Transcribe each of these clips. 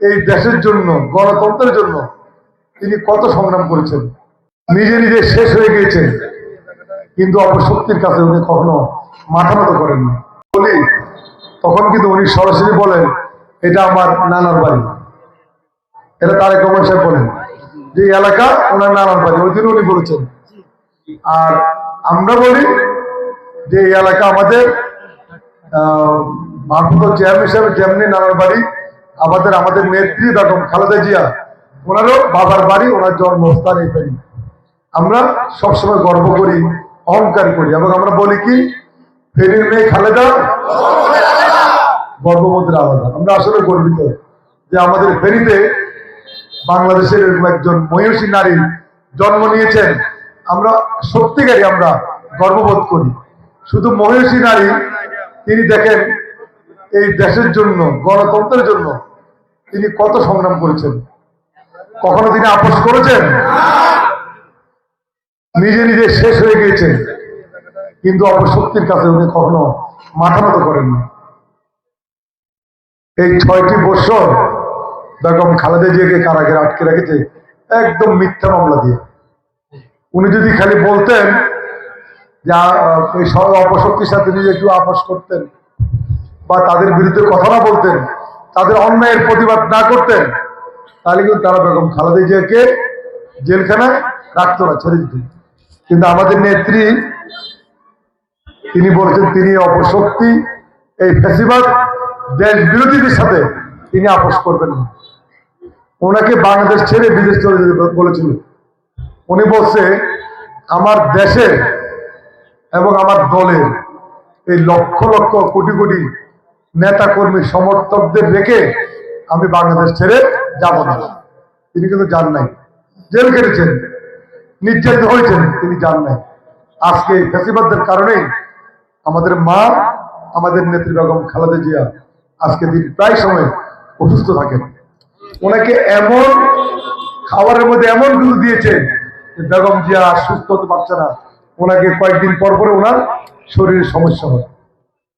এই দেশের জন্য গণতন্ত্রের জন্য তিনি কত সংগ্রাম করেছেন। নিজে নিজে শেষ হয়ে গিয়েছেন কিন্তু অপশক্তির কাছে উনি কখনো মাথা মতো করেননি। বলি তখন কিন্তু উনি সরাসরি বলেন এটা আমার নানার বাড়ি। এটা তারেক রহমান সাহেব বলেন যে এলাকা ওনার নানার বাড়ি। ওই দিন উনি বলেছেন। আর আমরা বলি যে এই এলাকা আমাদের আহ, ভারপ্রাপ্ত চেয়ারম্যান হিসাবে যেমনি নানার বাড়ি আমাদের আমাদের নেত্রী বেগম খালেদা জিয়া, ওনারও বাবার বাড়ি, ওনার জন্মস্থান এই বাড়ি। আমরা সবসময় গর্ব করি, অহংকার করি এবং আমরা বলি কি? ফেরির মেয়ে খালেদা গর্বমতির আলাদা। আমরা আসলে গর্বিত যে আমাদের ফেরিতে বাংলাদেশের একজন মহিষী নারী জন্ম নিয়েছেন। আমরা সত্যিকারই আমরা গর্ববোধ করি। শুধু মহিষী নারী, তিনি দেখেন এই দেশের জন্য, গণতন্ত্রের জন্য তিনি কত সংগ্রাম করেছেন? কখনো তিনি আপোষ করেছেন? নিজে নিজে শেষ হয়ে গিয়েছেন। কিন্তু অপশক্তির কাছে উনি কখনো মাথা মতো করেননি। এই ছয়টি বছর বেগম খালেদা জিয়াকে কারাগারে আটকে রেখেছে একদম মিথ্যা মামলা দিয়ে। উনি যদি খালি বলতেন যে অপশক্তির সাথে নিজে একটু আপোষ করতেন বা তাদের বিরুদ্ধে কথা না বলতেন তাদের অন্যায়ের প্রতিবাদ না করতেন তাহলে কিন্তু তারা বেগম খালেদা জিয়াকে জেলখানায় রাখতো না, ছেড়ে দিত। কিন্তু আমাদের নেত্রী, তিনি বলছেন তিনি অপশক্তি, এই ফেসিবাদ দেশ বিরোধীদের সাথে তিনি আপোষ করবেন না। ওনাকে বাংলাদেশ ছেড়ে বিদেশ চলে যেতে বলেছিল। উনি বলছে, আমার দেশের এবং আমার দলের এই লক্ষ লক্ষ কোটি কোটি নেতা কর্মী সমর্থকদের রেখে আমি বাংলাদেশ ছেড়ে যাব না। তিনি কিন্তু যান নাই। জেল কেটেছেন নির্যাতিত হয়েছেন, তিনি যান নাই। আজকে এই ফেসিবাদদের কারণেই আমাদের মা, আমাদের নেত্রী বেগম খালেদা জিয়া আজকে দিন প্রায় সময় অসুস্থ থাকেন। ওনাকে এমন খাবারের মধ্যে এমন কিছু দিয়েছে বেগম জিয়া সুস্থ হতে পারছে না। ওনাকে কয়েকদিন পর পরে ওনার শরীরের সমস্যা হয়।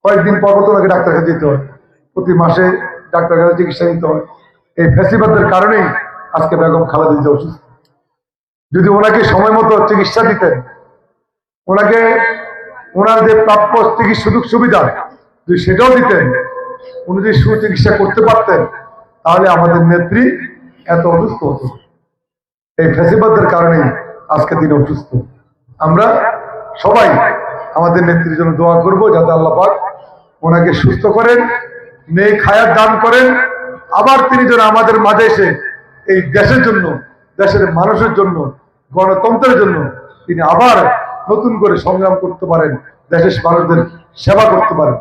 কয়েকদিন পর তো ওনাকে ডাক্তার কাছে যেতে হয়। প্রতি মাসে ডাক্তার কাছে চিকিৎসা নিতে হয়। এই ফেসিবাদদের কারণেই আজকে বেগম জিয়া অসুস্থ। যদি ওনাকে সময় মতো চিকিৎসা দিতেন, ওনাকে ওনার যে প্রাপ্য চিকিৎসা সুযোগ সুবিধা যদি সেটাও দিতেন, উনি যদি সুচিকিৎসা করতে পারতেন, তাহলে আমাদের নেত্রী এত অসুস্থ হতো। এই ফেসিবাদদের কারণে আজকে তিনি অসুস্থ। আমরা সবাই আমাদের নেত্রীর জন্য দোয়া করব, যাতে আল্লাহ পাক ওনাকে সুস্থ করেন নেই খায়ার দান করেন। আবার তিনি যেন আমাদের মাঝে এসে এই দেশের জন্য, দেশের মানুষের জন্য, গণতন্ত্রের জন্য তিনি আবার নতুন করে সংগ্রাম করতে পারেন, দেশের মানুষদের সেবা করতে পারেন।